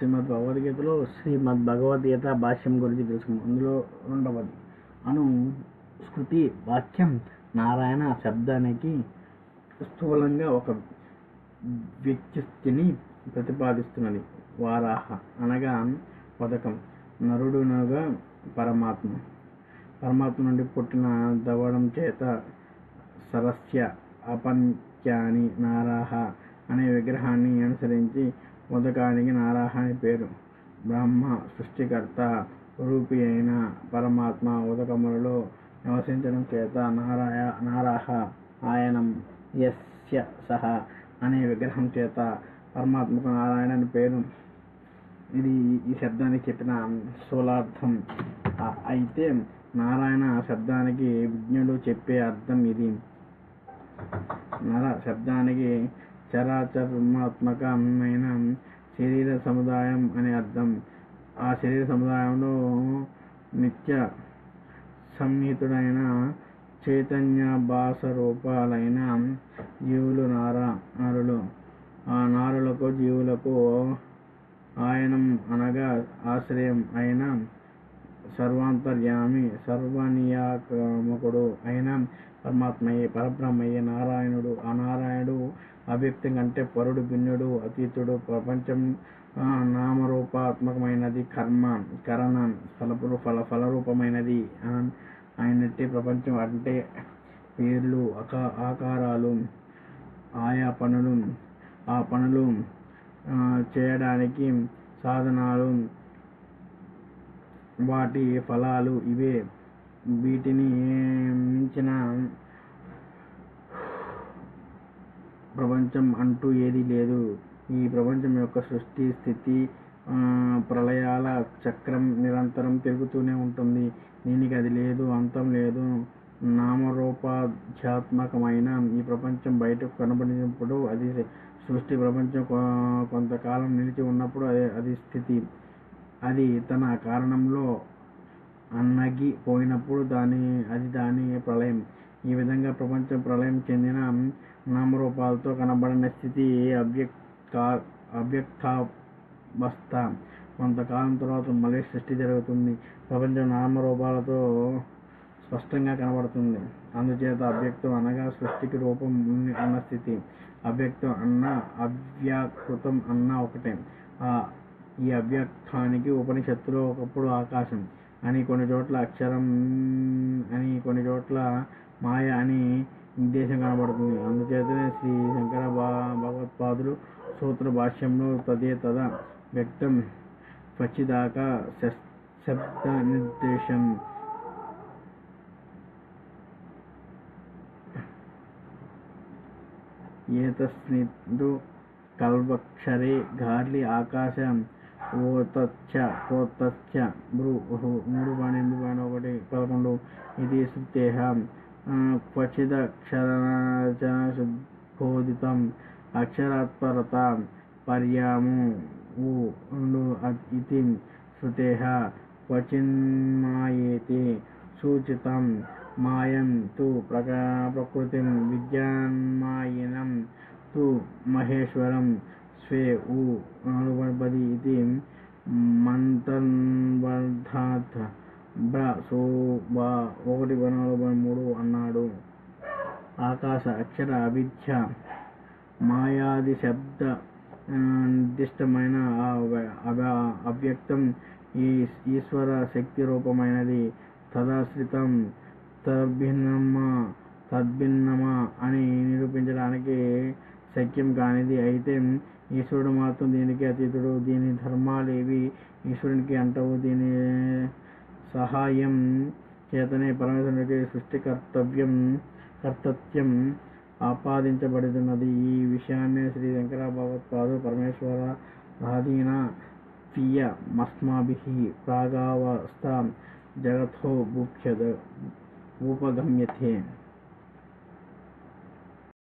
శ్రీమద్ భగవద్గీతలో శ్రీమద్ భగవద్గీత భాష్యం గురించి తెలుసుకుందాం. అందులో రెండవది. అను స్కృతి వాక్యం నారాయణ శబ్దానికి స్థూలంగా ఒక వ్యక్తిని ప్రతిపాదిస్తున్నది. వారాహ అనగా పథకం. నరుడునగా పరమాత్మ. పరమాత్మ నుండి పుట్టిన దవడం చేత సరస్య అపంత్యాని నారాహ అనే విగ్రహాన్ని అనుసరించి ఉదకానికి నారాహ అని పేరు. బ్రహ్మ సృష్టికర్త రూపి అయిన పరమాత్మ ఉదకములలో నివసించడం చేత నారాయ నారాహ ఆయనం యస్య సహ అనే విగ్రహం చేత పరమాత్మకు నారాయణ అని పేరు. ఇది ఈ శబ్దానికి చెప్పిన స్థూలార్థం అయితే నారాయణ శబ్దానికి విజ్ఞుడు చెప్పే అర్థం ఇది. నర శబ్దానికి చరాచరాత్మకమైన శరీర సముదాయం అనే అర్థం. ఆ శరీర సముదాయంలో నిత్య సన్నిహితుడైన చైతన్య భాస రూపాలైన జీవులు నారా నారులు. ఆ నారులకు జీవులకు ఆయనం అనగా ఆశ్రయం అయిన సర్వాంతర్యామి సర్వనియామకుడు అయిన పరమాత్మయే పరబ్రహ్మయ్యే నారాయణుడు ఆ నారాయణుడు అవ్యక్తంగా కంటే పరుడు భిన్నుడు అతీతుడు ప్రపంచం నామరూపాత్మకమైనది కర్మ కరణం ఫలపు ఫల ఫలరూపమైనది ఆ- ఆయనట్టి ప్రపంచం అంటే పేర్లు అకా ఆకారాలు ఆయా పనులు ఆ పనులు చేయడానికి సాధనాలు వాటి ఫలాలు ఇవే. వీటిని మించిన ప్రపంచం అంటూ ఏదీ లేదు. ఈ ప్రపంచం యొక్క సృష్టి స్థితి ప్రళయాల చక్రం నిరంతరం తిరుగుతూనే ఉంటుంది. దీనికి అది లేదు అంతం లేదు. నామరూపాధ్యాత్మకమైన ఈ ప్రపంచం బయటకు కనబడినప్పుడు అది సృష్టి ప్రపంచం కొంతకాలం నిలిచి ఉన్నప్పుడు అది అది స్థితి. అది తన కారణంలో అన్నగి పోయినప్పుడు దాని అది దాని ప్రళయం. ఈ విధంగా ప్రపంచం ప్రళయం చెందిన నామరూపాలతో కనబడిన స్థితి అవ్యక్త అవ్యక్తావస్థ? కొంతకాలం తర్వాత మళ్ళీ సృష్టి జరుగుతుంది. ప్రపంచం నామరూపాలతో స్పష్టంగా కనబడుతుంది. అందుచేత అవ్యక్తం అనగా సృష్టికి రూపం ఉన్న స్థితి. అవ్యక్తం అన్న అవ్యాకృతం అన్న ఒకటే. ఈ అవ్యక్తానికి ఉపనిషత్తులో ఒకప్పుడు ఆకాశం. అని కొన్ని చోట్ల అక్షరం అని కొన్ని చోట్ల మాయ అని నిర్దేశం కనబడుతుంది. అందుచేతనే శ్రీ శంకర భగవత్పాదులు సూత్ర భాష్యంలో తదే తద వ్యక్తం. పచ్చిదాకా శబ్ద నిర్దేశం ఏతస్మిద్దు కల్వక్షరే గార్లి ఆకాశం. ఓతచ్చ కోతచ్చ భ్రు మూడు బాణ ఎనిమిది బాణ ఒకటి పదకొండు. ఇది శృతేహ క్వచిదక్షరచనశుద్ధోదితం అక్షరాత్పరత పర్యాము. ఉండు ఇది శృతేహ క్వచిన్మాయేతి. సూచితం. మాయం తు ప్రక ప్రకృతిం. విద్యాన్మాయినం తు మహేశ్వరం. ఫే ఉ నాలుగు ఇది మంతన్వర్ధాత్ బ్ర సో బా ఒకటి నాలుగు మూడు అన్నాడు ఆకాశ అక్షర అవిద్య మాయాది శబ్ద నిర్దిష్టమైన అవ్యక్తం ఈ ఈశ్వర శక్తి రూపమైనది తదాశ్రితం తద్భిన్నమా తద్భిన్నమా అని నిరూపించడానికి శక్యం కానిది అయితే ఈశ్వరుడు మాత్రం దీనికి అతీతుడు. దీని ధర్మాలు ఏవి? ఈశ్వరునికి అంటవు దీని సహాయం చేతనే పరమేశ్వరునికి సృష్టి కర్తవ్యం కర్తవ్యం ఆపాదించబడుతున్నది. ఈ విషయాన్ని శ్రీ శంకర భగవత్పాదు పరమేశ్వర ఆధీన తీయ మస్మాభి ప్రాగావస్థ జగతో భూప్యద ఉపగమ్యతే